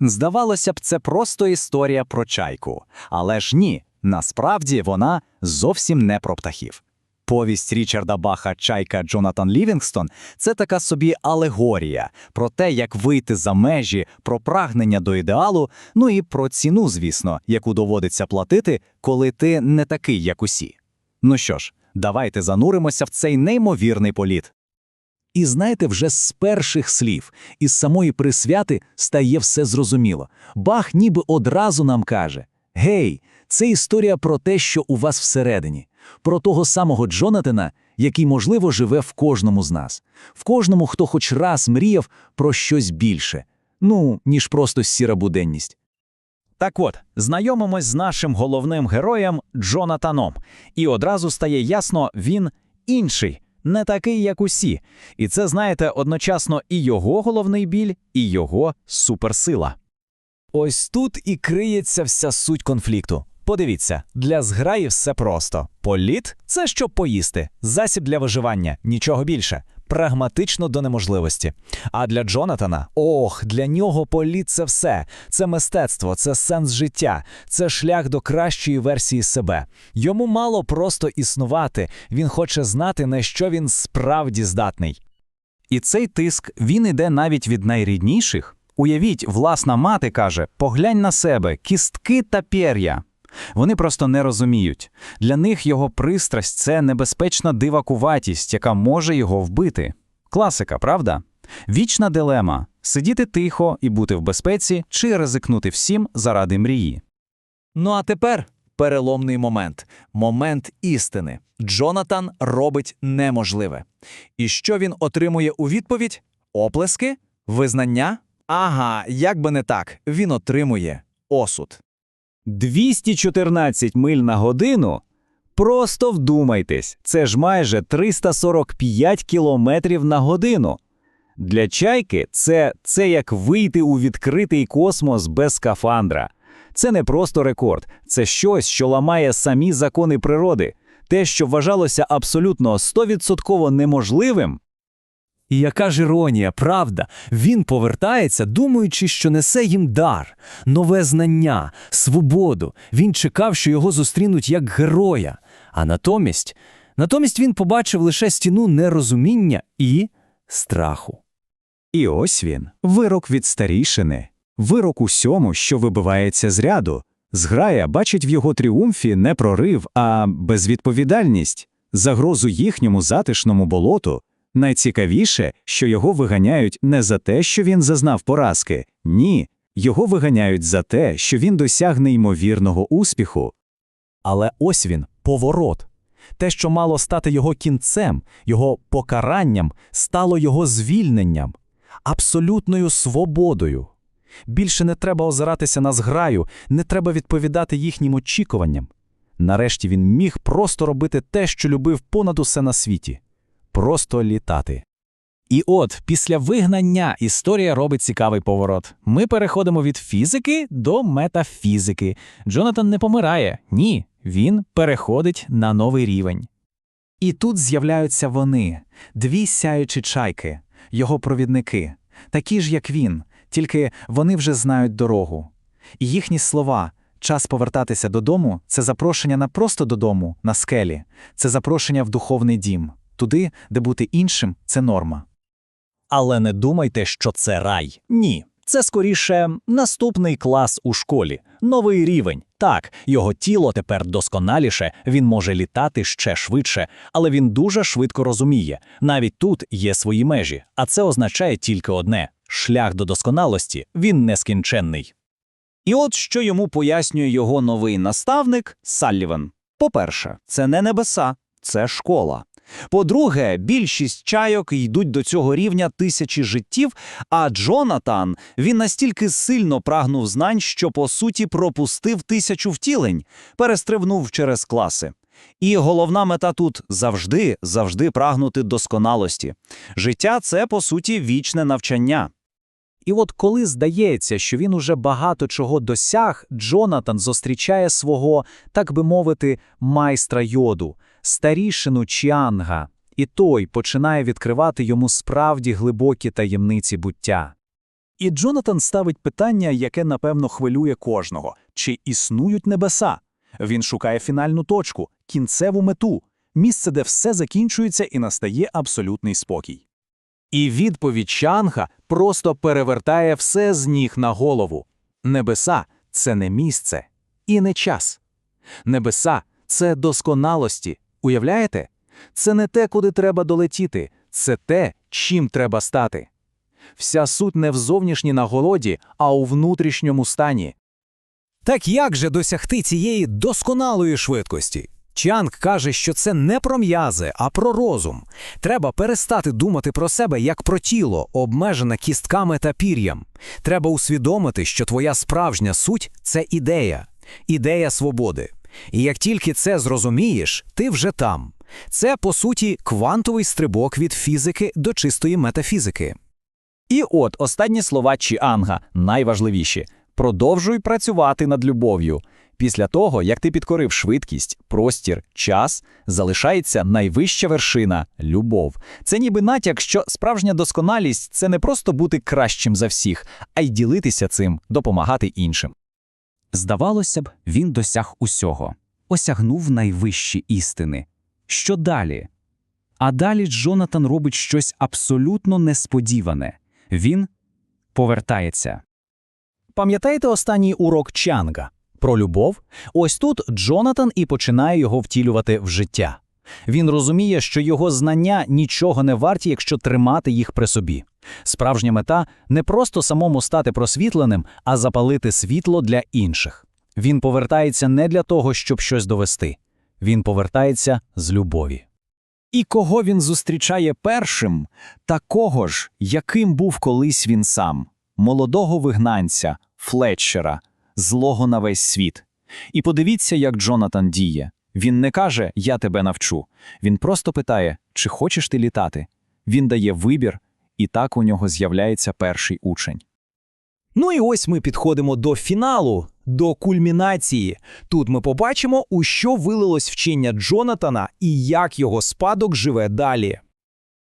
Здавалося б, це просто історія про чайку. Але ж ні, насправді вона зовсім не про птахів. Повість Річарда Баха Чайка Джонатан Лівінгстон це така собі алегорія про те, як вийти за межі, про прагнення до ідеалу, ну і про ціну, звісно, яку доводиться платити, коли ти не такий, як усі. Ну що ж, давайте зануримося в цей неймовірний політ. І знаєте, вже з перших слів, із самої присвяти стає все зрозуміло. Бах ніби одразу нам каже: Гей, це історія про те, що у вас всередині, про того самого Джонатана, який, можливо, живе в кожному з нас, в кожному, хто хоч раз мріяв про щось більше, ну, ніж просто сіра буденність. Так от, знайомимось з нашим головним героєм Джонатаном, і одразу стає ясно, він інший, не такий, як усі. І це, знаєте, одночасно і його головний біль, і його суперсила. Ось тут і криється вся суть конфлікту. Подивіться, для зграї все просто. Політ це щоб поїсти, засіб для виживання, нічого більше. Прагматично до неможливості. А для Джонатана, ох, для нього політ це все. Це мистецтво, це сенс життя, це шлях до кращої версії себе. Йому мало просто існувати. Він хоче знати, на що він справді здатний. І цей тиск він іде навіть від найрідніших. Уявіть, власна мати каже: поглянь на себе, кістки та пір'я. Вони просто не розуміють. Для них його пристрасть це небезпечна дивакуватість, яка може його вбити. Класика, правда? Вічна дилема сидіти тихо і бути в безпеці, чи ризикнути всім заради мрії. Ну а тепер переломний момент момент істини. Джонатан робить неможливе. І що він отримує у відповідь? Оплески? Визнання? Ага, як би не так, він отримує осуд. 214 миль на годину? Просто вдумайтесь, це ж майже 345 кілометрів на годину. Для чайки це, це як вийти у відкритий космос без скафандра. Це не просто рекорд, це щось, що ламає самі закони природи. Те, що вважалося абсолютно 100% неможливим, І яка ж іронія, правда, він повертається, думаючи, що несе їм дар, нове знання, свободу. Він чекав, що його зустрінуть як героя. А натомість, натомість він побачив лише стіну нерозуміння і страху. І ось він, вирок від старішини, вирок усьому, що вибивається з ряду. Зграя бачить в його тріумфі не прорив, а безвідповідальність, загрозу їхньому затишному болоту. Найцікавіше, що його виганяють не за те, що він зазнав поразки, ні, його виганяють за те, що він досяг неймовірного успіху. Але ось він, поворот. Те, що мало стати його кінцем, його покаранням, стало його звільненням, абсолютною свободою. Більше не треба озиратися на зграю, не треба відповідати їхнім очікуванням. Нарешті він міг просто робити те, що любив понад усе на світі просто літати. І от, після вигнання історія робить цікавий поворот. Ми переходимо від фізики до метафізики. Джонатан не помирає, ні, він переходить на новий рівень. І тут з'являються вони, дві сяючі чайки, його провідники, такі ж, як він, тільки вони вже знають дорогу. І їхні слова час повертатися додому це запрошення не просто додому, на скелі, це запрошення в духовний дім, туди, де бути іншим це норма. Але не думайте, що це рай. Ні. Це скоріше наступний клас у школі, новий рівень. Так, його тіло тепер досконаліше, він може літати ще швидше, але він дуже швидко розуміє, навіть тут є свої межі, а це означає тільки одне: шлях до досконалості він нескінченний. І от що йому пояснює його новий наставник Салліван. По-перше, це не небеса, це школа. По-друге, більшість чайок йдуть до цього рівня тисячі життів, а Джонатан він настільки сильно прагнув знань, що по суті пропустив тисячу втілень, перестрибнув через класи. І головна мета тут завжди, завжди прагнути досконалості. Життя це по суті вічне навчання. І от коли здається, що він уже багато чого досяг, Джонатан зустрічає свого, так би мовити, майстра йоду, старішину Чіанга, і той починає відкривати йому справді глибокі таємниці буття. І Джонатан ставить питання, яке, напевно, хвилює кожного. Чи існують небеса? Він шукає фінальну точку, кінцеву мету, місце, де все закінчується і настає абсолютний спокій. І відповідь Чанга просто перевертає все з ніг на голову. Небеса – це не місце і не час. Небеса – це досконалості. Уявляєте? Це не те, куди треба долетіти, це те, чим треба стати. Вся суть не в зовнішній наголоді, а у внутрішньому стані. Так як же досягти цієї досконалої швидкості? Чанг каже, що це не про м'язи, а про розум. Треба перестати думати про себе як про тіло, обмежене кістками та пір'ям. Треба усвідомити, що твоя справжня суть це ідея, ідея свободи. І як тільки це зрозумієш, ти вже там. Це, по суті, квантовий стрибок від фізики до чистої метафізики. І от останні слова Чіанга найважливіші. Продовжуй працювати над любов'ю. Після того, як ти підкорив швидкість, простір, час, залишається найвища вершина любов. Це ніби натяк, що справжня досконалість це не просто бути кращим за всіх, а й ділитися цим, допомагати іншим. Здавалося б, він досяг усього, осягнув найвищі істини. Що далі? А далі Джонатан робить щось абсолютно несподіване. Він повертається. Пам'ятаєте останній урок Чанга про любов? Ось тут Джонатан і починає його втілювати в життя. Він розуміє, що його знання нічого не варті, якщо тримати їх при собі. Справжня мета не просто самому стати просвітленим, а запалити світло для інших. Він повертається не для того, щоб щось довести. Він повертається з любові. І кого він зустрічає першим? Такого ж, яким був колись він сам, молодого вигнанця, Флетчера, злого на весь світ. І подивіться, як Джонатан діє. Він не каже Я тебе навчу. Він просто питає, чи хочеш ти літати. Він дає вибір, і так у нього з'являється перший учень. Ну і ось ми підходимо до фіналу, до кульмінації. Тут ми побачимо, у що вилилось вчення Джонатана і як його спадок живе далі.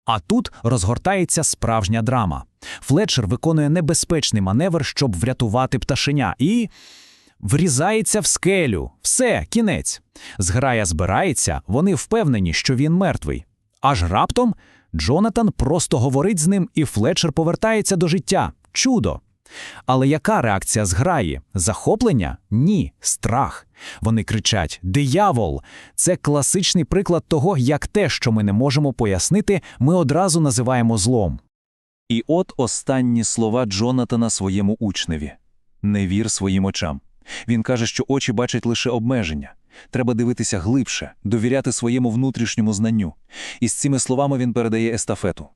А тут розгортається справжня драма. Флетчер виконує небезпечний маневр, щоб врятувати пташеня, і врізається в скелю. Все, кінець. Зграя збирається, вони впевнені, що він мертвий. Аж раптом Джонатан просто говорить з ним, і Флетчер повертається до життя. Чудо! Але яка реакція зграї? Захоплення? Ні, страх. Вони кричать Диявол! Це класичний приклад того, як те, що ми не можемо пояснити, ми одразу називаємо злом. І от останні слова Джонатана своєму учневі. Не вір своїм очам. Він каже, що очі бачать лише обмеження. Треба дивитися глибше, довіряти своєму внутрішньому знанню. І з цими словами він передає естафету.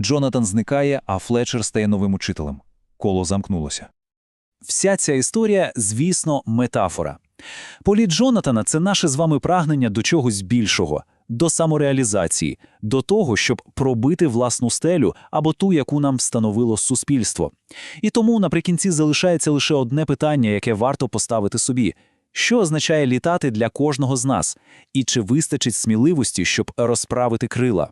Джонатан зникає, а Флетчер стає новим учителем. Коло замкнулося. Вся ця історія, звісно, метафора. Політ Джонатана – це наше з вами прагнення до чогось більшого, до самореалізації, до того, щоб пробити власну стелю або ту, яку нам встановило суспільство. І тому наприкінці залишається лише одне питання, яке варто поставити собі. Що означає літати для кожного з нас? І чи вистачить сміливості, щоб розправити крила?